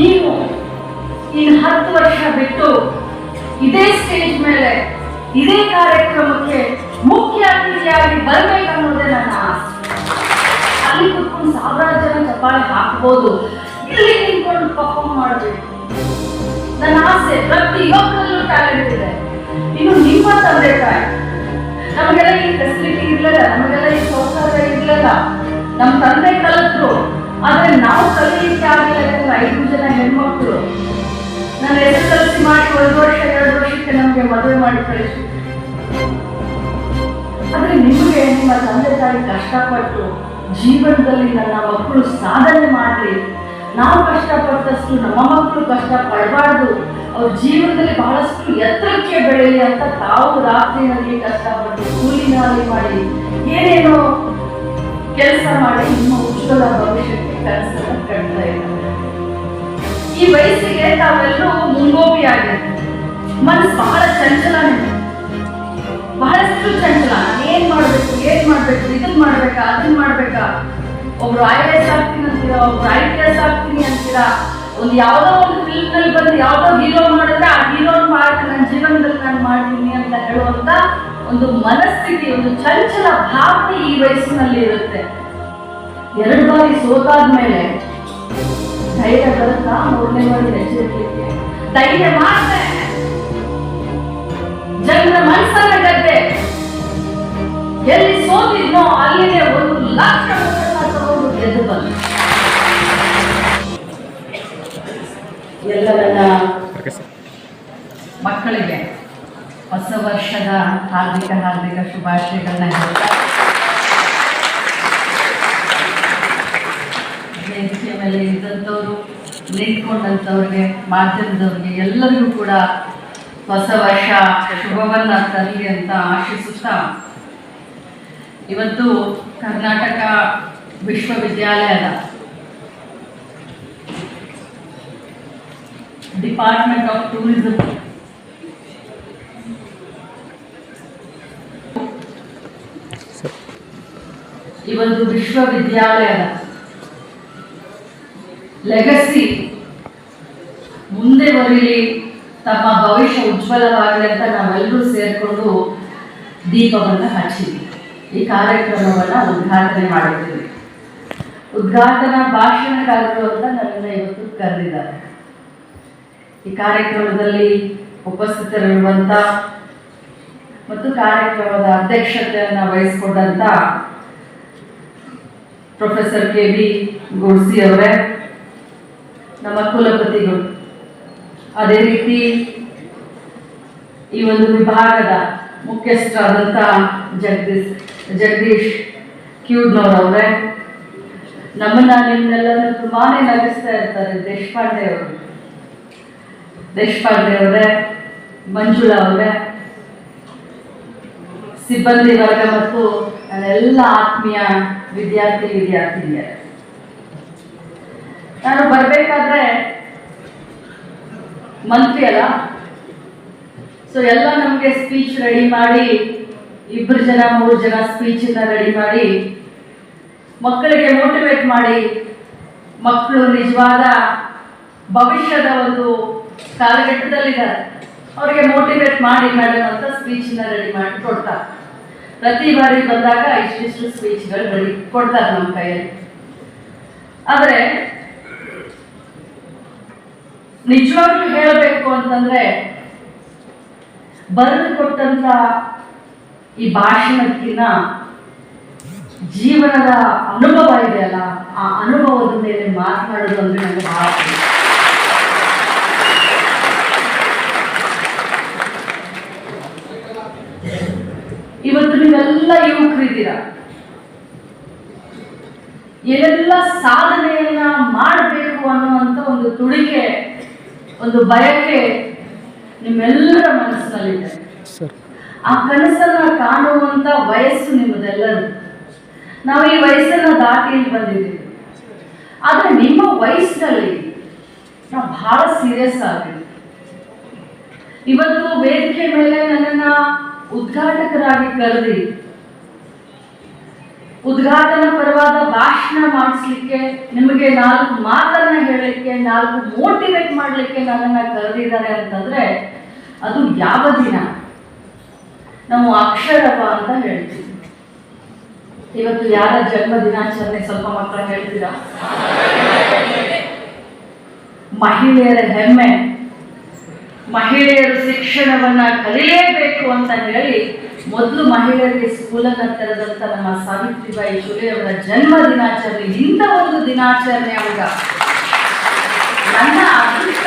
ನೀವು ಇನ್ನು ಹತ್ತು ವರ್ಷ ಬಿಟ್ಟು ಇದೇ ಸ್ಟೇಜ್ ಮೇಲೆ ಇದೇ ಕಾರ್ಯಕ್ರಮಕ್ಕೆ ಮುಖ್ಯ ಅತಿಥಿಯಾಗಿ ಬರ್ಬೇಕು ನನ್ನ ಆಸೆ. ಅಲ್ಲಿ ಕುತ್ಕೊಂಡು ಸಾವಿರಾರು ಜನ ಚಪ್ಪಾಳೆ ಹಾಕ್ಬೋದು. ಇಲ್ಲಿ ನಿಂತ್ಕೊಂಡು ಪರ್ಫಾರ್ಮ್ ಮಾಡಬೇಕು. ನನ್ನ ಆಸೆ ಪ್ರತಿ ಯುವಕರಲ್ಲೂ ಟ್ಯಾಲೆಂಟ್ ಇದೆ. ಇನ್ನು ನಿಮ್ಮ ತಂದೆ ತಾಯಿ, ನಮಗೆಲ್ಲ ಈ ಫೆಸಿಲಿಟಿ ಇರಲಿಲ್ಲ, ನಮಗೆಲ್ಲ ಈ ಸೌಕರ್ಯ ಇರಲಿಲ್ಲ. ನಮ್ಮ ತಂದೆ ಕಲಿತರು ಆದ್ರೆ ನಾವು ಕಲಿಯಲಿಕ್ಕೆ ಆಗಿಲ್ಲ ಯಾಕಂದ್ರೆ ಐದು ಜನ ಹೆಣ್ಮಕ್ಳು. ನನ್ನ ಎಸ್ ಎಲ್ ಸಿ ಮಾಡಿ ಒಂದು ವರ್ಷ, ಎರಡು ವರ್ಷಕ್ಕೆ ನಮಗೆ ಮದುವೆ ಮಾಡಿ ಕಳಿಸಿ. ಆದ್ರೆ ನಿಮಗೆ ನಿಮ್ಮ ತಂದೆ ತಾಯಿ ಕಷ್ಟಪಟ್ಟು ಜೀವನದಲ್ಲಿ ನನ್ನ ಮಕ್ಕಳು ಸಾಧನೆ ಮಾಡಿ ನಾವು ಕಷ್ಟಪಟ್ಟಷ್ಟು, ನಮ್ಮ ಮಕ್ಕಳು ಕಷ್ಟ ಪಡಬಾರ್ದು. ಅವ್ರ ಜೀವನದಲ್ಲಿ ಬಹಳಷ್ಟು ಎತ್ತರಕ್ಕೆ ಬೆಳೆಯಲಿ ಅಂತ ತಾವು ರಾತ್ರಿನಲ್ಲಿ ಕಷ್ಟಪಟ್ಟು ಕೂಲಿನಲ್ಲಿ ಮಾಡಿ ಏನೇನೋ ಕೆಲಸ ಮಾಡಿ ನಿಮ್ಮ ಉಜ್ವಲ ಭವಿಷ್ಯಕ್ಕೆ ಕನಸನ್ನು ಕಟ್ತಾ ಇದ್ದಾರೆ ಈ ವಯಸ್ಸಿಗೆ ತಾವೆಲ್ಲರೂ ಮುಂಗೋಪಿಯಾಗಿದೆ ಮನಸ್ಸು ಬಹಳ ಚಂಚಲ ಬಹಳಷ್ಟು ಚಂಚಲ. ಏನ್ ಮಾಡ್ಬೇಕು ಏನ್ ಮಾಡ್ಬೇಕು, ಇದನ್ ಮಾಡ್ಬೇಕಾ, ಅದನ್ ಮಾಡ್ಬೇಕಾ? ಒಬ್ರು ಐ ಎಸ್ ಆಗ್ತೀನಿ ಅಂತೀರಾ, ಒಬ್ರು ಐ ಪಿ ಎಸ್ ಆಗ್ತೀನಿ ಅಂತೀರಾ? ಒಂದು ಯಾವ್ದೋ ಒಂದು ಫಿಲ್ಮ್ನಲ್ಲಿ ಬಂದು ಯಾವ್ದೋ ಹೀರೋ ಮಾಡಿದ್ರೆ ಆ ಹೀರೋ ಪಾರ್ಟ್ ನನ್ನ ಜೀವನದಲ್ಲಿ ನಾನು ಮಾಡ್ತೀನಿ ಅಂತ ಹೇಳುವಂತ ಒಂದು ಮನಸ್ಥಿತಿ ಒಂದು ಚಂಚಲ ಭಾವನೆ ಈ ವಯಸ್ಸಿನಲ್ಲಿ ಇರುತ್ತೆ. ಎರಡು ಬಾರಿ ಸೋತಾದ್ಮೇಲೆ ಧೈರ್ಯ ಬರುತ್ತಾ? ಮೂರನೇ ಬಾರಿ ಇಡ್ಲಿಕ್ಕೆ? ಧೈರ್ಯ ಮಾಡ್ತೆ ಜನರ ಮನಸ್ಸನ್ನ ಗದ್ದೆ. ಎಲ್ಲಿ ಸೋತಿದ್ನೋ ಅಲ್ಲಿಗೆ ಒಂದು ಲಕ್ಷ ತಗೊಂಡು ಗೆದ್ದು ಬಂದ. ಎಲ್ಲ ನನ್ನ ಮಕ್ಕಳಿಗೆ ಹೊಸ ವರ್ಷದ ಹಾರ್ದಿಕ ಹಾರ್ದಿಕ ಶುಭಾಶಯಗಳನ್ನ ಹೇಳ್ತಾ ವೇದಿಕೆ ಮೇಲೆ ಇದ್ದಂಥವ್ರು, ನಿಂತ್ಕೊಂಡಂಥವ್ರಿಗೆ, ಮಾಧ್ಯಮದವ್ರಿಗೆ ಎಲ್ಲರಿಗೂ ಕೂಡ ಹೊಸ ವರ್ಷ ಶುಭವನ್ನ ತರಲಿ ಅಂತ ಆಶಿಸುತ್ತಾ ಇವತ್ತು ಕರ್ನಾಟಕ ವಿಶ್ವವಿದ್ಯಾಲಯದ ಡಿಪಾರ್ಟ್ಮೆಂಟ್ ಆಫ್ ಟೂರಿಸಂ ಈ ಒಂದು ವಿಶ್ವವಿದ್ಯಾಲಯದ ಲೆಗಸಿ ಮುಂದೆ ಬರಲಿ, ತಮ್ಮ ಭವಿಷ್ಯ ಉಜ್ವಲವಾಗಲಿ ಅಂತ ನಾವೆಲ್ಲರೂ ಸೇರಿಕೊಂಡು ದೀಪವನ್ನು ಹಚ್ಚಿದ್ವಿ. ಈ ಕಾರ್ಯಕ್ರಮವನ್ನು ಉದ್ಘಾಟನೆ ಮಾಡಿದ್ದೀವಿ ಉದ್ಘಾಟನಾ ಭಾಷಣಕಾರರು ಅಂತ ನನ್ನನ್ನು ಇವತ್ತು ಕರೆದಿದ್ದಾರೆ. ಈ ಕಾರ್ಯಕ್ರಮದಲ್ಲಿ ಉಪಸ್ಥಿತರಿರುವಂಥ ಮತ್ತು ಕಾರ್ಯಕ್ರಮದ ಅಧ್ಯಕ್ಷತೆಯನ್ನು ವಹಿಸಿಕೊಂಡಂಥ ಪ್ರೊಫೆಸರ್ ಕೆ ಬಿ ಗುಡ್ಸಿ ಅವರೇ, ನಮ್ಮ ಕುಲಪತಿಗಳು. ಅದೇ ರೀತಿ ಈ ಒಂದು ವಿಭಾಗದ ಮುಖ್ಯಸ್ಥರಾದಂಥ ಜಗದೀಶ್ ಜಗದೀಶ್ ಕ್ಯೂಡ್ನವ್ರವ್ರೆ ನಮ್ಮನ್ನ ನಿಮ್ಮನ್ನೆಲ್ಲರೂ ತುಂಬಾ ನಗಿಸ್ತಾ ಇರ್ತಾರೆ ದೇಶಪಾಂಡೆ ಅವರು. ದೇಶಪಾಂಡೆ ಅವರೇ, ಮಂಜುಳಾ ಅವರೇ, ಸಿಬ್ಬಂದಿ ವರ್ಗ ಮತ್ತು ನನ್ನೆಲ್ಲ ಆತ್ಮೀಯ ವಿದ್ಯಾರ್ಥಿ, ವಿದ್ಯಾರ್ಥಿನಿಯರು. ನಾನು ಬರಬೇಕಾದ್ರೆ ಮಂತ್ರಿ ಅಲ್ಲ? ಸೊ ಎಲ್ಲ ನಮಗೆ ಸ್ಪೀಚ್ ರೆಡಿ ಮಾಡಿ ಇಬ್ಬರು ಜನ, ಮೂರು ಜನ ಸ್ಪೀಚನ್ನ ರೆಡಿ ಮಾಡಿ, ಮಕ್ಕಳಿಗೆ ಮೋಟಿವೇಟ್ ಮಾಡಿ, ಮಕ್ಕಳು ನಿಜವಾದ ಭವಿಷ್ಯದ ಒಂದು ಕಾಲಘಟ್ಟದಲ್ಲಿದ್ದಾರೆ ಅವರಿಗೆ ಮೋಟಿವೇಟ್ ಮಾಡಿ ಮೇಡಮ್ ಅಂತ ಸ್ಪೀಚ್ನ ರೆಡಿ ಮಾಡಿ ಕೊಡ್ತಾರೆ. ಪ್ರತಿ ಬಾರಿ ಬಂದಾಗ ಇಷ್ಟಿಷ್ಟು ಸ್ಪೀಚ್ಗಳು ಬರೀ ಕೊಡ್ತಾರೆ ನಮ್ಮ ಕೈಯಲ್ಲಿ. ಆದರೆ, ನಿಜವಾಗ್ಲೂ ಹೇಳಬೇಕು ಅಂತಂದ್ರೆ, ಬರೆದು ಕೊಟ್ಟಂತ ಈ ಭಾಷಣಕ್ಕಿನ ಜೀವನದ ಅನುಭವ ಇದೆಯಲ್ಲ, ಆ ಅನುಭವದ ಮೇಲೆ ಮಾತನಾಡೋದು ಅಂದ್ರೆ ನನಗೆ ಬಹಳ ಇವತ್ತು ನೀವೆಲ್ಲ ಯುವಕರಿದ್ದೀರಾ? ಎಲ್ಲ ಸಾಧನೆಯನ್ನ ಮಾಡಬೇಕು ಅನ್ನುವಂತ ಒಂದು ತುಡಿಕೆ ಒಂದು ಬಯಕೆ ನಿಮ್ಮೆಲ್ಲರ ಮನಸ್ಸಿನಲ್ಲಿದೆ ಆ ಕನಸನ್ನ ಕಾಣುವಂತ ವಯಸ್ಸು ನಿಮ್ಮದೆಲ್ಲರೂ ನಾವು ಈ ವಯಸ್ಸನ್ನ ದಾಟಿ ಬಂದಿದ್ದೀವಿ. ಆದ್ರೆ ನಿಮ್ಮ ವಯಸ್ಸಿನಲ್ಲಿ ನಾವು ಬಹಳ ಸೀರಿಯಸ್ ಆಗಿದೆ ಇವತ್ತು ವೇದಿಕೆ ಮೇಲೆ ನನ್ನನ್ನ ಉದ್ಘಾಟಕರಾಗಿ ಕರೆದಿ. ಉದ್ಘಾಟನ ಪರವಾದ ಭಾಷಣ ಮಾಡಿಸ್ಲಿಕ್ಕೆ ನಿಮಗೆ ನಾಲ್ಕು ಮಾತನ್ನ ಹೇಳಲಿಕ್ಕೆ, ನಾಲ್ಕು ಮೋಟಿವೇಟ್ ಮಾಡಲಿಕ್ಕೆ ನನ್ನನ್ನ ಕರೆದಿದ್ದಾರೆ ಅಂತಂದ್ರೆ, ಅದು ಯಾವ ದಿನ? ನಾವು ಅಕ್ಷರಪ ಅಂತ ಹೇಳ್ತೀವಿ. ಇವತ್ತು ಯಾರ ಜನ್ಮ ದಿನಾಚರಣೆ ಸ್ವಲ್ಪ ಮಕ್ಕಳ ಹೇಳ್ತೀರಾ? ಮಹಿಳೆಯರ ಹೆಮ್ಮೆ. ಮಹಿಳೆಯರು ಶಿಕ್ಷಣವನ್ನ ಕಲಿಯಲೇಬೇಕು ಅಂತ ಹೇಳಿ ಮೊದಲು ಮಹಿಳೆಯರಿಗೆ ಸ್ಕೂಲನ್ನ ತೆರೆದಂತ ನಮ್ಮ ಸಾವಿತ್ರಿಬಾಯಿ ಫುಲೆ ಅವರ ಜನ್ಮ ದಿನಾಚರಣೆ, ಇಂಥ ಒಂದು ದಿನಾಚರಣೆ ಆಗ ನನ್ನ ಅದೃಷ್ಟ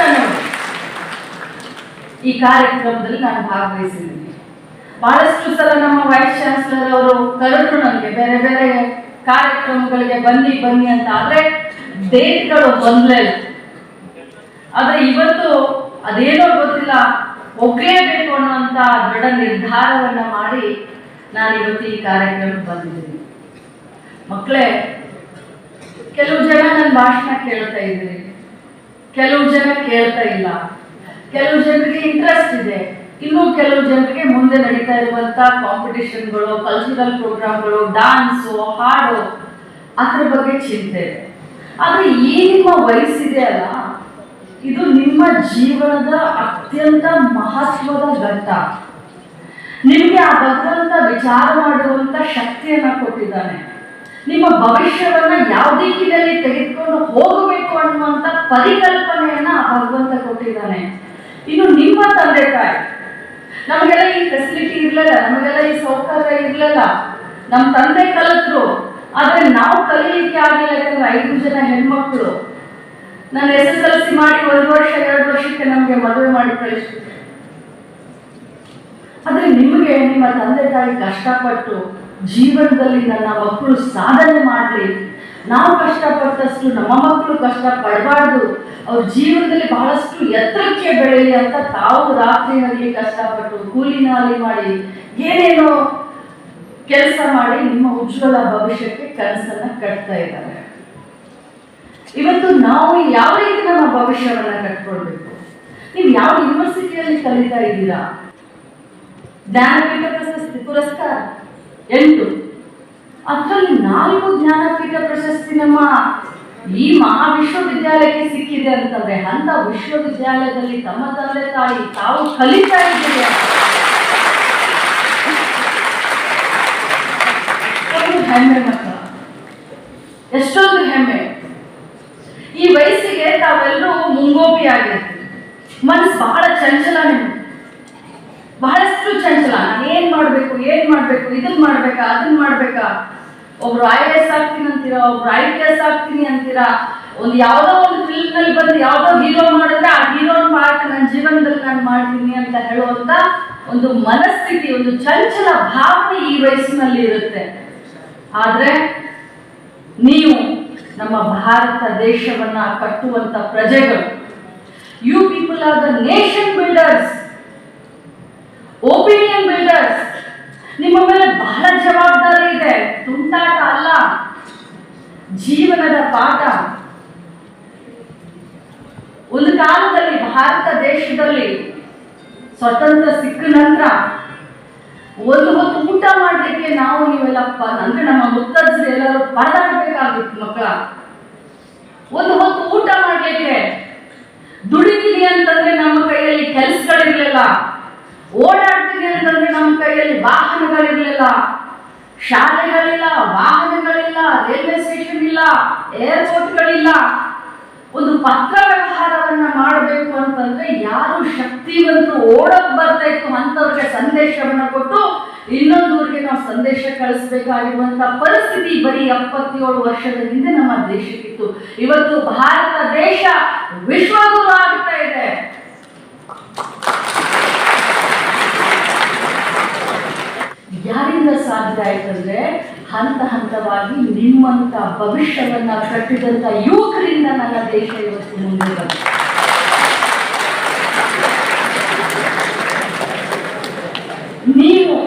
ಈ ಕಾರ್ಯಕ್ರಮದಲ್ಲಿ ನಾನು ಭಾಗವಹಿಸಿದ್ದೀನಿ. ಬಹಳಷ್ಟು ಸಲ ನಮ್ಮ ವೈಸ್ ಚಾನ್ಸಲರ್ ಅವರು ಕರೆದ್ರು ನನಗೆ ಬೇರೆ ಬೇರೆ ಕಾರ್ಯಕ್ರಮಗಳಿಗೆ ಬನ್ನಿ ಬನ್ನಿ ಅಂತ. ಆದ್ರೆ ಡೇಟ್ಗಳು ಬಂದ್ರೆ ಆದ್ರೆ ಇವತ್ತು ಅದೇನೋ ಗೊತ್ತಿಲ್ಲ ಹೋಗ್ಲೇಬೇಕು ಅನ್ನುವಂತ ದೃಢ ನಿರ್ಧಾರವನ್ನ ಮಾಡಿ ನಾನು ಇವತ್ತು ಈ ಕಾರ್ಯಕ್ರಮಕ್ಕೆ ಬಂದಿದ್ದೀನಿ. ಮಕ್ಕಳೇ ಕೆಲವು ಜನ ನನ್ನ ಭಾಷಣ ಕೇಳ್ತಾ ಇದ್ದೀನಿ ಕೆಲವು ಜನ ಕೇಳ್ತಾ ಇಲ್ಲ. ಕೆಲವು ಜನರಿಗೆ ಇಂಟ್ರೆಸ್ಟ್ ಇದೆ. ಇನ್ನು ಕೆಲವು ಜನರಿಗೆ ಮುಂದೆ ನಡೀತಾ ಇರುವಂತ ಕಾಂಪಿಟಿಷನ್ಗಳು ಕಲ್ಚರಲ್ ಪ್ರೋಗ್ರಾಮ್ಗಳು ಡಾನ್ಸು ಹಾಡು, ಅದ್ರ ಬಗ್ಗೆ ಚಿಂತೆ ಇದೆ. ಆದ್ರೆ ಈ ನಿಮ್ಮ ವಯಸ್ಸಿದೆ ಅಲ್ಲ? ಇದು ನಿಮ್ಮ ಜೀವನದ ಅತ್ಯಂತ ಮಹತ್ವದ ಘಟ್ಟ. ನಿಮಗೆ ಆ ಭಗವಂತ ವಿಚಾರ ಮಾಡುವಂತ ಶಕ್ತಿಯನ್ನ ಕೊಟ್ಟಿದ್ದಾನೆ. ನಿಮ್ಮ ಭವಿಷ್ಯವನ್ನ ಯಾವ ದಿಕ್ಕಿನಲ್ಲಿ ತೆಗೆದುಕೊಂಡು ಹೋಗಬೇಕು ಅನ್ನುವಂತ ಪರಿಕಲ್ಪನೆಯನ್ನ ಆ ಭಗವಂತ ಕೊಟ್ಟಿದ್ದಾನೆ. ಇನ್ನು ನಿಮ್ಮ ತಂದೆ ತಾಯಿ, ನಮಗೆಲ್ಲ ಈ ಫೆಸಿಲಿಟಿ ಇರ್ಲಿಲ್ಲ, ನಮಗೆಲ್ಲ ಈ ಸೌಕರ್ಯ ಇರ್ಲಿಲ್ಲ. ನಮ್ಮ ತಂದೆ ಕಲಿತರು, ಆದ್ರೆ ನಾವು ಕಲಿಯಲಿಕ್ಕೆ ಆಗಿಲ್ಲ ಯಾಕಂದ್ರೆ ಐದು ಜನ ಹೆಣ್ಮಕ್ಳು. ನಾನು ಎಸ್ ಎಸ್ ಎಲ್ ಸಿ ಮಾಡಿ ಒಂದು ವರ್ಷ, ಎರಡು ವರ್ಷಕ್ಕೆ ನಮಗೆ ಮದುವೆ ಮಾಡಿ ಕಳಿಸ್ಬಿಟ್ರು. ಆದ್ರೆ ನಿಮಗೆ ನಿಮ್ಮ ತಂದೆ ತಾಯಿ ಕಷ್ಟಪಟ್ಟು ಜೀವನದಲ್ಲಿ ನನ್ನ ಮಕ್ಕಳು ಸಾಧನೆ ಮಾಡಲಿ. ನಾವು ಕಷ್ಟಪಟ್ಟಷ್ಟು, ನಮ್ಮ ಮಕ್ಕಳು ಕಷ್ಟ ಪಡಬಾರ್ದು ಅವ್ರ ಜೀವನದಲ್ಲಿ ಬಹಳಷ್ಟು ಎತ್ತರಕ್ಕೆ ಬೆಳೆಯಲಿ ಅಂತ ತಾವು ರಾತ್ರಿನಲ್ಲಿ ಕಷ್ಟಪಟ್ಟು ಕೂಲಿನಲ್ಲಿ ಮಾಡಿ ಏನೇನೋ ಕೆಲಸ ಮಾಡಿ ನಿಮ್ಮ ಉಜ್ವಲ ಭವಿಷ್ಯಕ್ಕೆ ಕನಸನ್ನ ಕಟ್ತಾ ಇದ್ದಾರೆ. ಇವತ್ತು ನಾವು ಯಾವ ರೀತಿ ನಮ್ಮ ಭವಿಷ್ಯವನ್ನ ಕಟ್ಕೊಳ್ಬೇಕು? ನೀವು ಯಾವ ಯೂನಿವರ್ಸಿಟಿಯಲ್ಲಿ ಕಲಿತಾ ಇದ್ದೀರಾ? ಜ್ಞಾನಪೀಠ ಪ್ರಶಸ್ತಿ ಪುರಸ್ಕಾರ? ಎಂಟು. ಅದರಲ್ಲಿ ನಾಲ್ಕು ಜ್ಞಾನಪೀಠ ಪ್ರಶಸ್ತಿ ನಮ್ಮ ಈ ಮಹಾವಿಶ್ವವಿದ್ಯಾಲಯಕ್ಕೆ ಸಿಕ್ಕಿದೆ ಅಂತಂದ್ರೆ ಅಂತ ವಿಶ್ವವಿದ್ಯಾಲಯದಲ್ಲಿ ತಮ್ಮ ತಂದೆ ತಾಯಿ ತಾವು ಕಲಿತಾ ಇದ್ದೀರಿ? ಹೆಮ್ಮೆ ಎಷ್ಟೊಂದು ಹೆಮ್ಮೆ ಈ ವಯಸ್ಸಿಗೆ ಆಗಿರುತ್ತೆ ಮನಸ್ಸು ಬಹಳ ಚಂಚಲ ಬಹಳಷ್ಟು ಚಂಚಲ. ನಾನು ಏನ್ ಮಾಡ್ಬೇಕು ಏನ್ ಮಾಡ್ಬೇಕು, ಇದನ್ ಮಾಡ್ಬೇಕಾ, ಅದನ್ ಮಾಡ್ಬೇಕಾ? ಒಬ್ರು ಐ ಎ ಎಸ್ ಆಗ್ತೀನಿ ಅಂತೀರಾ, ಒಬ್ರು ಐ ಪಿ ಎಸ್ ಆಗ್ತೀನಿ ಅಂತೀರಾ? ಒಂದು ಯಾವ್ದೋ ಒಂದು ಫಿಲ್ಮ್ನಲ್ಲಿ ಬಂದು ಯಾವ್ದೋ ಹೀರೋ ಮಾಡಿದ್ರೆ ಆ ಹೀರೋ ಪಾರ್ಟ್ ನನ್ನ ಜೀವನದಲ್ಲಿ ನಾನು ಮಾಡ್ತೀನಿ ಅಂತ ಹೇಳುವಂತ ಒಂದು ಮನಸ್ಥಿತಿ, ಒಂದು ಚಂಚಲ ಭಾವನೆ ಈ ವಯಸ್ಸಿನಲ್ಲಿ ಇರುತ್ತೆ. ಆದ್ರೆ ನೀವು ನಮ್ಮ ಭಾರತ ದೇಶವನ್ನ ಕಟ್ಟುವಂತ ಪ್ರಜೆಗಳು ದ ನೇಷನ್ ಬಿಲ್ಡರ್ಸ್ ಬಿಲ್ಡರ್ಸ್ ನಿಮ್ಮ ಮೇಲೆ ಬಹಳ ಜವಾಬ್ದಾರಿ ಇದೆ. ತುಂಟಾಟ ಅಲ್ಲ. ಜೀವನದ ಪಾಠ. ಒಂದು ಕಾಲದಲ್ಲಿ ಭಾರತ ದೇಶದಲ್ಲಿ ಸ್ವತಂತ್ರ ಸಿಕ್ಕ ನಂತರ ಒಂದು ಹೊತ್ತು ಊಟ ಮಾಡ್ಲಿಕ್ಕೆ ನಾವು ನೀವೆಲ್ಲಪ್ಪ ಅಂದ್ರೆ ನಮ್ಮ ಮುತ್ತಜ್ಜರು ಎಲ್ಲರೂ ಪರದಾಡಬೇಕಾಗಿತ್ತು ಮಕ್ಕಳ. ಒಂದು ಹೊತ್ತು ಊಟ ಮಾಡ್ಲಿಕ್ಕೆ ದುಡಿತೀನಿ ಅಂತಂದ್ರೆ ನಮ್ಮ ಕೈಯಲ್ಲಿ ಕೆಲಸಗಳಿರ್ಲಿಲ್ಲ. ಓಡಾಡ್ತೀನಿ ಅಂತಂದ್ರೆ ನಮ್ಮ ಕೈಯಲ್ಲಿ ವಾಹನಗಳಿರ್ಲಿಲ್ಲ. ಶಾಲೆಗಳಿಲ್ಲ, ವಾಹನಗಳಿಲ್ಲ, ರೈಲ್ವೆ ಸ್ಟೇಷನ್ ಇಲ್ಲ ಏರ್ಪೋರ್ಟ್ಗಳಿಲ್ಲ ಒಂದು ಪತ್ರ ವ್ಯವಹಾರವನ್ನ ಮಾಡಬೇಕು ಅಂತಂದ್ರೆ ಯಾರು ಶಕ್ತಿವಂತರು ಓಡಕ್ ಬರ್ತಾ ಇತ್ತು ಅಂತವ್ರಿಗೆ ಸಂದೇಶವನ್ನ ಕೊಟ್ಟು ಇನ್ನೊಂದು ಊರಿಗೆ ನಾವು ಸಂದೇಶ ಕಳಿಸಬೇಕಾಗಿರುವಂತ ಪರಿಸ್ಥಿತಿ ಬರೀ ಎಪ್ಪತ್ತೇಳು ವರ್ಷದ ಹಿಂದೆ ನಮ್ಮ ದೇಶಕ್ಕಿತ್ತು. ಇವತ್ತು ಭಾರತ ದೇಶ ವಿಶ್ವಗುರು ಆಗ್ತಾ ಇದೆ. ಯಾರಿಂದ ಸಾಧ್ಯ ಆಯ್ತಂದ್ರೆ ಹಂತ ಹಂತವಾಗಿ ನಿಮ್ಮಂತ ಭವಿಷ್ಯವನ್ನ ಕಟ್ಟಿದಂತ ಯುವಕರಿಂದ ನನ್ನ ದೇಶ ಇವತ್ತು ಮುಂದೆ ಬಂತು. ನೀವು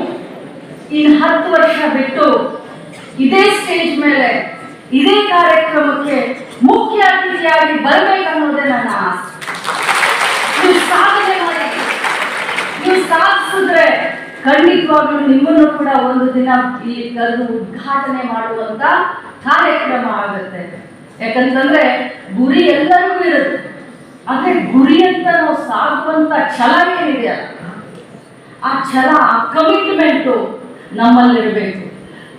ಇನ್ನು ಹತ್ತು ವರ್ಷ ಬಿಟ್ಟು ಇದೇ ಸ್ಟೇಜ್ ಮೇಲೆ ಇದೇ ಕಾರ್ಯಕ್ರಮಕ್ಕೆ ಮುಖ್ಯ ಅತಿಥಿಯಾಗಿ ಬರಬೇಕನ್ನೋದೇ ನನ್ನ ಆಸೆ. ನೀವು ಸಾಧನೆ ಮಾಡಿ. ನೀವು ಸಾಧಿಸಿದ್ರೆ ಖಂಡಿತವಾಗ್ಲೂ ನಿಮ್ಮನ್ನು ಕೂಡ ಒಂದು ದಿನ ಈ ಕರೆದು ಉದ್ಘಾಟನೆ ಮಾಡುವಂತ ಕಾರ್ಯಕ್ರಮ ಆಗುತ್ತೆ. ಯಾಕಂತಂದ್ರೆ ಗುರಿ ಎಲ್ಲರಿಗೂ ಇರುತ್ತೆ. ಆದ್ರೆ ಗುರಿ ಅಂತ ನಾವು ಸಾಗುವಂತ ಛಲ ಏನಿದೆ ಆ ಛಲ, ಆ ಕಮಿಟ್ಮೆಂಟು ನಮ್ಮಲ್ಲಿರಬೇಕು.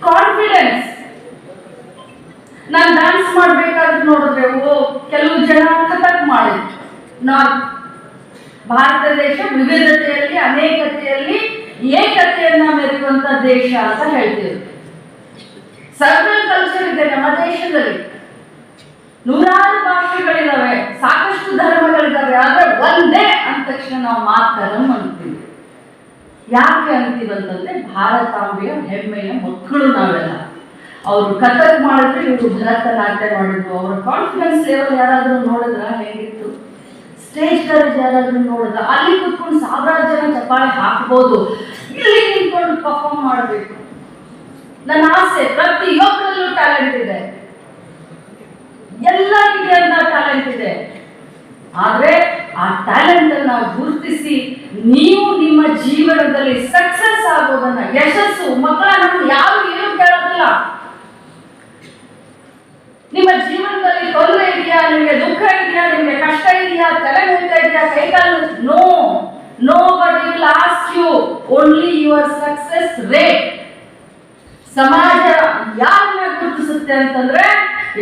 ಕಾನ್ಫಿಡೆನ್ಸ್ ನಾನು ಡ್ಯಾನ್ಸ್ ಮಾಡ್ಬೇಕಾದ್ರೆ ನೋಡಿದ್ರೆ, ಓ, ಕೆಲವು ಜನ ಕಥಕ್ ಮಾಡಿದ್ರು. ನಾನ್ ಭಾರತ ದೇಶ ವಿವಿಧತೆಯಲ್ಲಿ, ಅನೇಕತೆಯಲ್ಲಿ ಏಕತೆಯನ್ನ ಮೆರೆಯುವಂತ ದೇಶ ಅಂತ ಹೇಳ್ತೀವಿ. ಸರ್ವಲ್ ಕಲ್ಚರ್ ಇದೆ ನಮ್ಮ ದೇಶದಲ್ಲಿ. ನೂರಾರು ಭಾಷೆಗಳಿದಾವೆ, ಸಾಕಷ್ಟು ಧರ್ಮಗಳಿದಾವೆ, ಆದ್ರೆ ಒಂದೇ ಅಂದ ತಕ್ಷಣ ನಾವು ಮಾತರಂ ಅಂತೀವಿ ಯಾಕೆ ಅಂತೀವಿ ಅಂತಂದ್ರೆ ಭಾರತಾಂಬೆಯ ಹೆಮ್ಮೆಯ ಮಕ್ಕಳು ನಾವೆಲ್ಲ. ಅವರು ಕಥಕ್ ಮಾಡಿದ್ರೆ, ಇವರು ಭರತನಾಟ್ಯ ಮಾಡಿದ್ರು. ಅವ್ರ ಕಾನ್ಫಿಡೆನ್ಸ್ ಲೆವೆಲ್ ಯಾರಾದ್ರೂ ನೋಡಿದ್ರ? ಹೇಗಿತ್ತು? ಸ್ಟೇಜ್ ಕರೇಜ್ ಯಾರಾದ್ರೂ ನೋಡಿದ್ರ? ಅಲ್ಲಿ ಕುತ್ಕೊಂಡು ಸಾವಿರಾರು ಜನ ಚಪ್ಪಾಳೆ ಹಾಕ್ಬೋದು. ಇಲ್ಲಿ ನಿಂತ್ಕೊಂಡು ಪರ್ಫಾರ್ಮ್ ಮಾಡಬೇಕು. ನನ್ನ ಆಸೆ, ಪ್ರತಿಯೊಬ್ಬರಲ್ಲೂ ಟ್ಯಾಲೆಂಟ್ ಇದೆ. ಎಲ್ಲ ಅಂತ ಟ್ಯಾಲೆಂಟ್ ಇದೆ. ಆದ್ರೆ ಆ ಟ್ಯಾಲೆಂಟ್ ಅನ್ನ ಗುರುತಿಸಿ ನೀವು ನಿಮ್ಮ ಜೀವನದಲ್ಲಿ ಸಕ್ಸಸ್ ಆಗೋದನ್ನ, ಯಶಸ್ಸು ಮಕ್ಕಳ ಯಾರು ಏನು ಕೇಳೋದಿಲ್ಲ. ನಿಮ್ಮ ಜೀವನದಲ್ಲಿ ತೊಂದರೆ ಇದೆಯಾ, ನಿಮಗೆ ದುಃಖ ಇದೆಯಾ, ನಿಮಗೆ ಕಷ್ಟ ಇದೆಯಾ ತಲೆ ನೋಯ್ತಾ ಇದೆಯಾ, ಕೈಕಾಲು, no no but will you only your success rate ಸಮಾಜ ಯಾರನ್ನ ಗುರುತಿಸುತ್ತೆ ಅಂತಂದ್ರೆ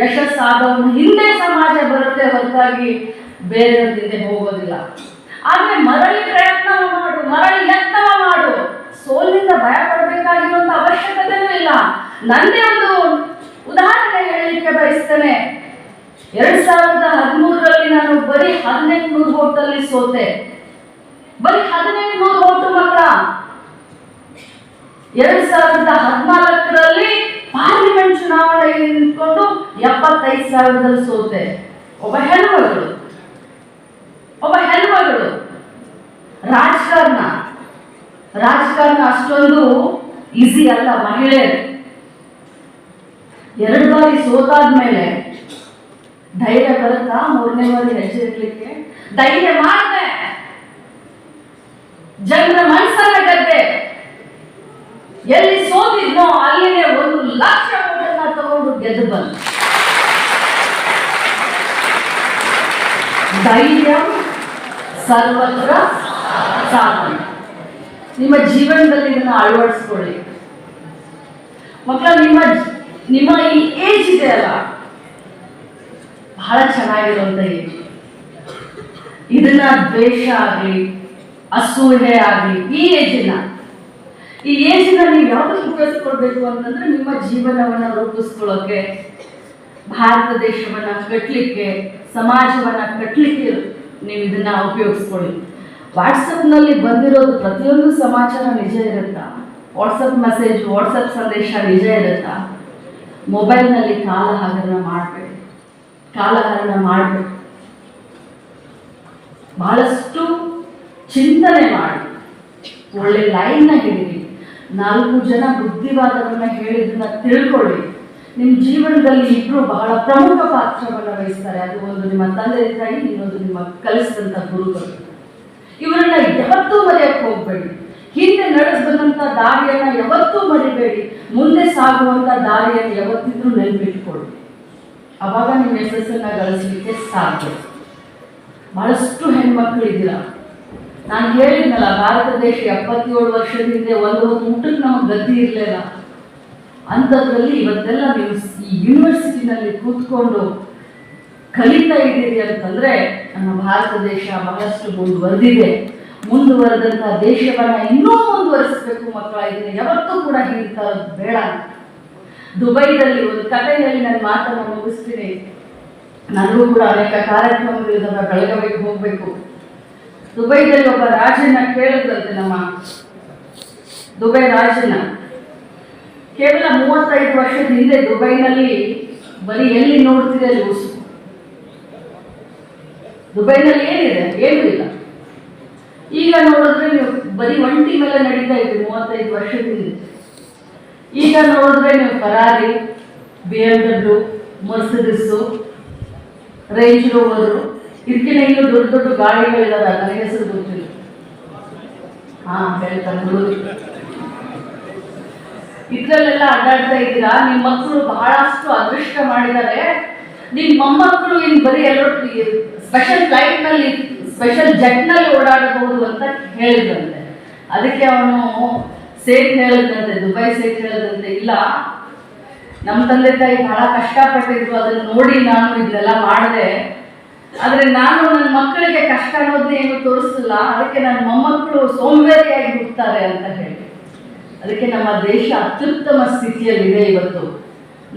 ಯಶಸ್ಸಾದವನ ಹಿಂದೆ ಸಮಾಜ ಬರುತ್ತೆ ಹೊರತಾಗಿ ಬೇರೆ ಹಿಂದೆ ಹೋಗೋದಿಲ್ಲ. ಆದ್ರೆ ಮರಳಿ ಪ್ರಯತ್ನ ಮಾಡು, ಮರಳಿ ಯತ್ನ ಮಾಡು. ಸೋಲಿನಿಂದ ಭಯ ಪಡಬೇಕಾಗಿರುವಂತ ಅವಶ್ಯಕತೆ ಇಲ್ಲ. ನನ್ನೇ ಒಂದು ಉದಾಹರಣೆ ಹೇಳಲಿಕ್ಕೆ ಬಯಸ್ತೇನೆ. ಎರಡ್ ಸಾವಿರದ ಹದಿಮೂರರಲ್ಲಿ ನಾನು ಬರೀ ಹದಿನೆಂಟು ನೂರು ಓಟಲ್ಲಿ ಸೋತೆ. ಬರೀ ಹದಿನೆಂಟು ನೂರು ಓಟು ಮಕ್ಕಳ ಎರಡ್ ಸಾವಿರದ ಹದಿನಾಲ್ಕರಲ್ಲಿ ಪಾರ್ಲಿಮೆಂಟ್ ಚುನಾವಣೆಯಲ್ಲಿ ನಿಂತ್ಕೊಂಡು ಎಪ್ಪತ್ತೈದು ಸಾವಿರದಲ್ಲಿ ಸೋತೆ. ಒಬ್ಬ ಹೆಣ್ಮಗಳು. ಒಬ್ಬ ಹೆಣ್ಮಗಳು. ರಾಜಕಾರಣ. ರಾಜಕಾರಣ ಅಷ್ಟೊಂದು ಈಸಿ ಅಲ್ಲ ಮಹಿಳೆ ಎರಡು ಬಾರಿ ಸೋತಾದ್ಮೇಲೆ ಧೈರ್ಯ ಬರುತ್ತಾ? ಮೂರನೇ ಬಾರಿ ಹೆಜ್ಜೆ ಧೈರ್ಯ ಮಾಡಿದೆ. ಜನರ ಮನಸ್ಸನ್ನ ಗೆದ್ದೆ. ಎಲ್ಲಿ ಸೋತಿದ್ನೋ ಅಲ್ಲಿಗೆ ಒಂದು ಲಕ್ಷ ಓಟನ್ನ ತಗೊಂಡು ಗೆದ್ದು ಬಂದ ಧೈರ್ಯ, ಸರ್ವತ್ರ ಸಾಧನೆ. ನಿಮ್ಮ ಜೀವನದಲ್ಲಿ ಇದನ್ನ ಅಳವಡಿಸ್ಕೊಳ್ಳಿ. ಮಕ್ಕಳ, ನಿಮ್ಮ ನಿಮ್ಮ ಈ ಏಜ್ ಇದೆ ಅಲ್ಲ? ಬಹಳ ಚೆನ್ನಾಗಿರುವಂತ ಏಜ್. ಇದನ್ನ ದ್ವೇಷ ಆಗಲಿ ಅಸೂಹೆ ಆಗಲಿ, ಈ ಏಜಿನ ಈ ಏಜ್ನ ನೀವು ಯಾವ್ದಕ್ಕೆ ಉಪಯೋಗಿಸ್ಕೊಳ್ಬೇಕು ಅಂತಂದ್ರೆ ನಿಮ್ಮ ಜೀವನವನ್ನ ರೂಪಿಸ್ಕೊಳ್ಳೋಕೆ, ಭಾರತ ದೇಶವನ್ನ ಕಟ್ಟಲಿಕ್ಕೆ ಸಮಾಜವನ್ನ ಕಟ್ಟಲಿಕ್ಕೆ ನೀವು ಇದನ್ನ ಉಪಯೋಗಿಸ್ಕೊಳ್ಳಿ. ವಾಟ್ಸಪ್ನಲ್ಲಿ ಬಂದಿರೋದು ಪ್ರತಿಯೊಂದು ಸಮಾಚಾರ ನಿಜ ಇರುತ್ತಾ? ವಾಟ್ಸಪ್ ಮೆಸೇಜ್, ವಾಟ್ಸಪ್ ಸಂದೇಶ ನಿಜ ಇರುತ್ತಾ? ಮೊಬೈಲ್ನಲ್ಲಿ ಕಾಲಹರಣ ಮಾಡಬೇಡಿ. ಕಾಲಹರಣ ಮಾಡಬೇಡಿ. ಬಹಳಷ್ಟು ಚಿಂತನೆ ಮಾಡಿ. ಒಳ್ಳೆ ಲೈನ್ನ ಹಿಡಿರಿ. ನಾಲ್ಕು ಜನ ಬುದ್ಧಿವಾದವನ್ನ ಹೇಳಿದ್ದನ್ನ ತಿಳ್ಕೊಳ್ಳಿ. ನಿಮ್ಮ ಜೀವನದಲ್ಲಿ ಇಬ್ರು ಬಹಳ ಪ್ರಮುಖ ಪಾತ್ರವನ್ನು ವಹಿಸ್ತಾರೆ. ಅದು ಒಂದು ನಿಮ್ಮ ತಂದೆ ತಾಯಿ ಇನ್ನೊಂದು ನಿಮ್ಮ ಕಲಿಸಿದಂಥ ಗುರುಗಳು ಇವರನ್ನ ಯಾವತ್ತೂ ಮರೆಯಕ್ಕೆ ಹೋಗ್ಬೇಡಿ. ಹಿಂದೆ ನಡೆಸ್ಬಂದಂಥ ದಾರಿಯನ್ನ ಯಾವತ್ತೂ ಮರಿಬೇಡಿ. ಮುಂದೆ ಸಾಗುವಂತ ದಾರಿಯನ್ನು ಯಾವತ್ತಿದ್ರೂ ನೆನಪಿಟ್ಕೊಳ್ಳಿ. ಅವಾಗ ನಿಮ್ಮ ಯಶಸ್ಸನ್ನ ಗಳಿಸಲಿಕ್ಕೆ ಸಾಧ್ಯ. ಬಹಳಷ್ಟು ಹೆಣ್ಮಕ್ಳು ಇದ್ದೀರಾ? ನಾನು ಹೇಳಿದ್ನಲ್ಲ, ಭಾರತ ದೇಶ ಎಪ್ಪತ್ತೇಳು ವರ್ಷದ ಹಿಂದೆ ಒಂದು ಒಂದು ಊಟಕ್ಕೆ ನಮಗೆ ಗತಿ ಇರಲಿಲ್ಲ. ಅಂಥದ್ರಲ್ಲಿ ಇವತ್ತೆಲ್ಲ ನೀವು ಈ ಯೂನಿವರ್ಸಿಟಿನಲ್ಲಿ ಕೂತ್ಕೊಂಡು ಕಲಿತಾ ಇದ್ದೀರಿ ಅಂತಂದ್ರೆ ನಮ್ಮ ಭಾರತ ದೇಶ ಬಹಳಷ್ಟು ಮುಂದುವರೆದಿದೆ. ಮುಂದುವರೆದಂಥ ದೇಶವನ್ನ ಇನ್ನೂ ಮುಂದುವರಿಸಬೇಕು ಮಕ್ಕಳ ಇದನ್ನ ಯಾವತ್ತೂ ಕೂಡ ಹಿಂತಾ ಬೇಡ ದುಬೈದಲ್ಲಿ ಒಂದು ಕಥೆಯಲ್ಲಿ ಹೇಳಿ ನನ್ನ ಮಾತನ್ನು ಮುಗಿಸ್ತೀನಿ. ನನಗೂ ಕೂಡ ಅನೇಕ ಕಾರ್ಯಕ್ರಮಗಳಿದ್ದಾವೆ ಬೆಳಗಬೇಕು ಹೋಗಬೇಕು. ದುಬೈದಲ್ಲಿ ಒಬ್ಬ ರಾಜನ ಕೇಳಿದ್ರಂತೆ ನಮ್ಮ ದುಬೈ ರಾಜನ. ಕೇವಲ ಮೂವತ್ತೈದು ವರ್ಷದ ಹಿಂದೆ ದುಬೈನಲ್ಲಿ ಬರೀ ಎಲ್ಲಿ ನೋಡ್ತಿದೆ ಉಸು ದುಬೈನಲ್ಲಿ ಏನಿದೆ? ಏನೂ ಇಲ್ಲ. ಈಗ ನೋಡಿದ್ರೆ ನೀವು ಬರೀ ಒಂಟಿ ಮೇಲೆ ನಡೀತಾ ಇದ್ರಿ ಮೂವತ್ತೈದು ವರ್ಷದ ಹಿಂದೆ. ಈಗ ನೋಡಿದ್ರೆ ನೀವು Ferrari B M W Mercedes range rover ಇದಕ್ಕಿಂತ ಇನ್ನೂ ದೊಡ್ಡ ದೊಡ್ಡ ಗಾಳಿಗಳಿದಾವೆ ನನ್ನ ಹೆಸರು ಗೊತ್ತಿಲ್ಲ. ಹಾ, ಹೇಳ್ತಾರೆ ಇದ್ರಲ್ಲೆಲ್ಲ ಅಡ್ಡಾಡ್ತಾ ಇದ್ದೀರಾ? ನಿಮ್ಮ ಮಕ್ಕಳು ಬಹಳಷ್ಟು ಅದೃಷ್ಟ ಮಾಡಿದ್ದಾರೆ. ನಿಮ್ಮ ಮೊಮ್ಮಕ್ಕಳು ಇನ್ ಬರೀ ಎಲ್ಲರೂ ಸ್ಪೆಷಲ್ ಫ್ಲೈಟ್ನಲ್ಲಿ ಸ್ಪೆಷಲ್ ಜೆಟ್ನಲ್ಲಿ ಓಡಾಡಬಹುದು ಅಂತ ಹೇಳಿದ್ರಂತೆ. ಅದಕ್ಕೆ ಅವನು ಸೇಫ್ ಹೇಳಿದಂತೆ ದುಬೈ ಸೇಫ್ ಹೇಳಿದಂತೆ ಇಲ್ಲ. ನಮ್ಮ ತಂದೆ ತಾಯಿ ಬಹಳ ಕಷ್ಟಪಟ್ಟಿದ್ರು, ಅದನ್ನ ನೋಡಿ ನಾನು ಇದೆಲ್ಲ ಮಾಡಿದೆ. ಆದ್ರೆ ನಾನು ನನ್ನ ಮಕ್ಕಳಿಗೆ ಕಷ್ಟ ಅನ್ನೋದನ್ನ ಏನು ತೋರಿಸಲಿಲ್ಲ ಅದಕ್ಕೆ ನನ್ನ ಮೊಮ್ಮಕ್ಕಳು ಸೋಂಬೇರಿಯಾಗಿ ಹುಡ್ತಾರೆ ಅಂತ ಹೇಳಿ. ಅದಕ್ಕೆ ನಮ್ಮ ದೇಶ ಅತ್ಯುತ್ತಮ ಸ್ಥಿತಿಯಲ್ಲಿದೆ ಇವತ್ತು.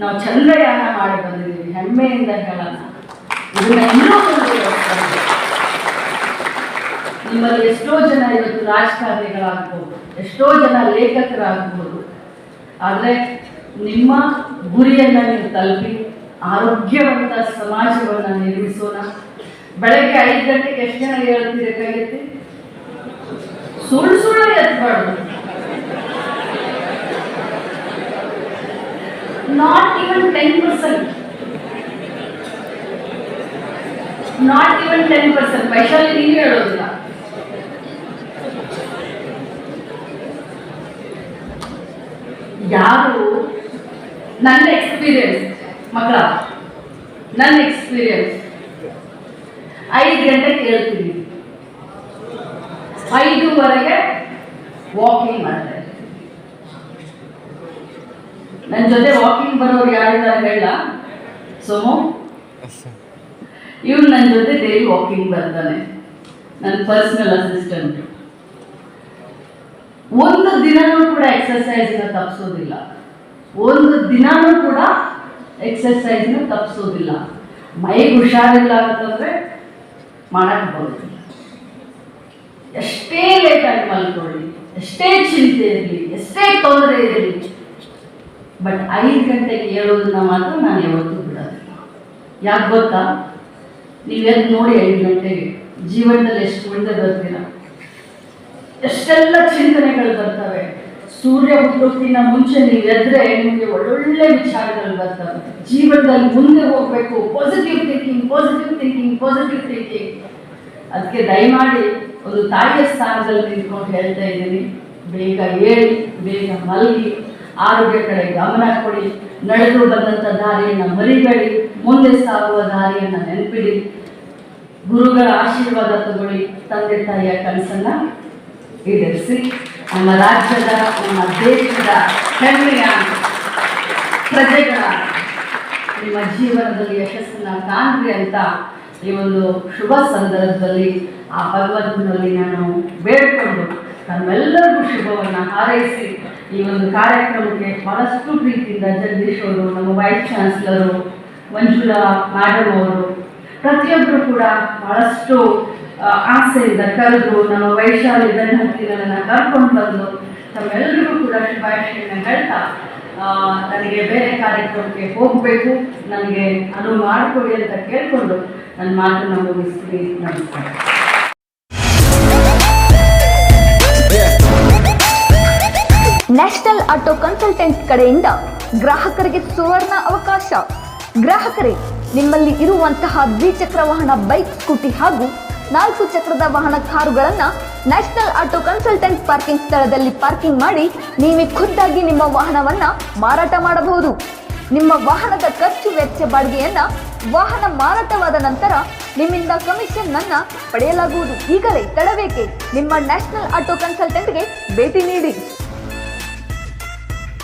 ನಾವು ಚಂದ್ರಯಾನ ಮಾಡಿ ಬಂದಿದ್ದೀವಿ. ಹೆಮ್ಮೆಯಿಂದ ಹೇಳೋಣ. ನಿಮ್ಮಲ್ಲಿ ಎಷ್ಟೋ ಜನ ಇವತ್ತು ರಾಜಕಾರಣಿಗಳಾಗ್ಬೋದು, ಎಷ್ಟೋ ಜನ ಲೇಖಕರಾಗ್ಬೋದು. ಆದರೆ ನಿಮ್ಮ ಗುರಿಯನ್ನು ನೀವು ತಲುಪಿ, ಆರೋಗ್ಯವಂತ ಸಮಾಜವನ್ನು ನಿರ್ಮಿಸೋಣ. ಬೆಳಗ್ಗೆ ಐದು ಗಂಟೆಗೆ ಎಷ್ಟು ಜನ ಹೇಳ್ತೀರಿ ಕೈ ಸುಳ್ಳು ಸುಳ್ಳು ಎತ್ಬಾರ್ದು. Not even ten percent not even ten percent Vaishali ನೀವು ಹೇಳೋದಿಲ್ಲ. ಯಾರು ನನ್ನ ಎಕ್ಸ್ಪೀರಿಯನ್ಸ್ ಮಕ್ಕಳ, ನನ್ನ ಎಕ್ಸ್ಪೀರಿಯನ್ಸ್ ಐದು ಗಂಟೆಗೆ ಕೇಳ್ತೀವಿ ಐದೂವರೆಗೆ ವಾಕಿಂಗ್ ಮಾಡ್ತಾರೆ. ನನ್ನ ಜೊತೆ ವಾಕಿಂಗ್ ಬರೋರು ಯಾರಿದ್ದಾರೆ ಹೇಳ? ಸೋಮು? ಇವ್ನು ನನ್ನ ಜೊತೆ ಡೈಲಿ ವಾಕಿಂಗ್ ಬರ್ತಾನೆ. ನನ್ನ ಪರ್ಸನಲ್ ಅಸಿಸ್ಟೆಂಟ್ ಒಂದು ದಿನನೂ ಕೂಡ ಎಕ್ಸರ್ಸೈಸ್ನ ತಪ್ಪಿಸೋದಿಲ್ಲ ಒಂದು ದಿನಾನೂ ಕೂಡ ಎಕ್ಸರ್ಸೈಸ್ನ ತಪ್ಪಿಸೋದಿಲ್ಲ ಮೈಗೆ ಹುಷಾರಿಲ್ಲ ಅಂತಂದ್ರೆ ಬರೋದಿಲ್ಲ ಎಷ್ಟೇ ಲೇಟಾಗಿ ಮಲ್ಕೊಳ್ಳಿ, ಎಷ್ಟೇ ಚಿಂತೆ ಇರಲಿ, ಎಷ್ಟೇ ತೊಂದರೆ ಇರಲಿ. ಬಟ್ ಐದು ಗಂಟೆಗೆ ಹೇಳೋದನ್ನ ಮಾತ್ರ ನಾನು ಯಾವತ್ತೂ ಬಿಡೋದಿಲ್ಲ. ಯಾಕೆ ಗೊತ್ತಾ? ನೀವು ಎದ್ದು ನೋಡಿ ಐದು ಗಂಟೆಗೆ ಜೀವನದಲ್ಲಿ ಎಷ್ಟು ಉಳಿದ ಬರ್ತೀರ? ಎಷ್ಟೆಲ್ಲ ಚಿಂತನೆಗಳು ಬರ್ತವೆ. ಸೂರ್ಯ ಹುಟ್ಟೋಕ್ಕಿಂತ ಮುಂಚೆ ನೀವು ಎದ್ರೆ ನಿಮಗೆ ಒಳ್ಳೊಳ್ಳೆ ವಿಚಾರಗಳು ಬರ್ತವೆ. ಜೀವನದಲ್ಲಿ ಮುಂದೆ ಹೋಗಬೇಕು positive thinking positive thinking positive thinking ಅದಕ್ಕೆ ದಯಮಾಡಿ ಒಂದು ತಾಯಿಯ ಸ್ಥಾನದಲ್ಲಿ ನಿಂತ್ಕೊಂಡು ಹೇಳ್ತಾ ಇದ್ದೀನಿ. ಬೇಗ ಏಳಿ, ಬೇಗ ಮಲಗಿ, ಆರೋಗ್ಯ ಕಡೆ ಗಮನ ಕೊಡಿ. ನಡೆದು ಬಂದಂಥ ದಾರಿಯನ್ನು ಮರಿಬೇಡಿ. ಮುಂದೆ ಸಾಗುವ ದಾರಿಯನ್ನು ನೆನಪಿಡಿ. ಗುರುಗಳ ಆಶೀರ್ವಾದ ತಗೊಳ್ಳಿ. ತಂದೆ ತಾಯಿಯ ಕನಸನ್ನು ಈಡೇರಿಸಿ. ನಮ್ಮ ರಾಜ್ಯದ, ನಮ್ಮ ದೇಶದ ಹೆಮ್ಮೆಯ ಪ್ರಜೆಗಳ ನಿಮ್ಮ ಜೀವನದಲ್ಲಿ ಯಶಸ್ಸನ್ನ ಕಾಣ್ರಿ ಅಂತ ಈ ಒಂದು ಶುಭ ಸಂದರ್ಭದಲ್ಲಿ ಆ ಭಗವಂತನಲ್ಲಿ ನಾನು ಬೇಡಿಕೊಂಡು ನಮ್ಮೆಲ್ಲರಿಗೂ ಶುಭವನ್ನು ಹಾರೈಸಿ ಈ ಒಂದು ಕಾರ್ಯಕ್ರಮಕ್ಕೆ ಬಹಳಷ್ಟು ಪ್ರೀತಿಯಿಂದ ಜಗದೀಶ್ ಅವರು, ನಮ್ಮ ವೈಸ್ ಚಾನ್ಸಲರು ಮಂಜುಳಾ ಮ್ಯಾಡಮ್ ಅವರು, ಪ್ರತಿಯೊಬ್ಬರು ಕೂಡ ಬಹಳಷ್ಟು ಆಸೆಯಿಂದ ಕರೆದು ನಮ್ಮ ವೈಶಾಲಿ ಬೆನ್ನಹತ್ತಿರನ್ನ ಕರ್ಕೊಂಡು ಬಂದು ತಮ್ಮೆಲ್ಲರಿಗೂ ಕೂಡ ಶುಭಾಶಯನ ಹೇಳ್ತಾ ನನಗೆ ಬೇರೆ ಕಾರ್ಯಕ್ರಮಕ್ಕೆ ಹೋಗಬೇಕು, ನನಗೆ ಅನುವು ಮಾಡಿಕೊಡಿ ಅಂತ ಕೇಳಿಕೊಂಡು ನನ್ನ ಮಾತನ್ನು ಮುಗಿಸ್ತೀನಿ. ನಮಸ್ಕಾರ. ನ್ಯಾಷನಲ್ ಆಟೋ ಕನ್ಸಲ್ಟೆಂಟ್ ಕಡೆಯಿಂದ ಗ್ರಾಹಕರಿಗೆ ಸುವರ್ಣ ಅವಕಾಶ. ಗ್ರಾಹಕರೇ, ನಿಮ್ಮಲ್ಲಿ ಇರುವಂತಹ ದ್ವಿಚಕ್ರ ವಾಹನ ಬೈಕ್, ಸ್ಕೂಟಿ ಹಾಗೂ ನಾಲ್ಕು ಚಕ್ರದ ವಾಹನ ಕಾರುಗಳನ್ನು ನ್ಯಾಷನಲ್ ಆಟೋ ಕನ್ಸಲ್ಟೆಂಟ್ ಪಾರ್ಕಿಂಗ್ ಸ್ಥಳದಲ್ಲಿ ಪಾರ್ಕಿಂಗ್ ಮಾಡಿ ನೀವೇ ಖುದ್ದಾಗಿ ನಿಮ್ಮ ವಾಹನವನ್ನ ಮಾರಾಟ ಮಾಡಬಹುದು. ನಿಮ್ಮ ವಾಹನದ ಖರ್ಚು ವೆಚ್ಚ ಬಾಡಿಗೆಯನ್ನ ವಾಹನ ಮಾರಾಟವಾದ ನಂತರ ನಿಮ್ಮಿಂದ ಕಮಿಷನ್ ಅನ್ನ ಪಡೆಯಲಾಗುವುದು. ಈಗಲೇ ತಡಬೇಕೆ ನಿಮ್ಮ ನ್ಯಾಷನಲ್ ಆಟೋ ಕನ್ಸಲ್ಟೆಂಟ್ಗೆ ಭೇಟಿ ನೀಡಿ.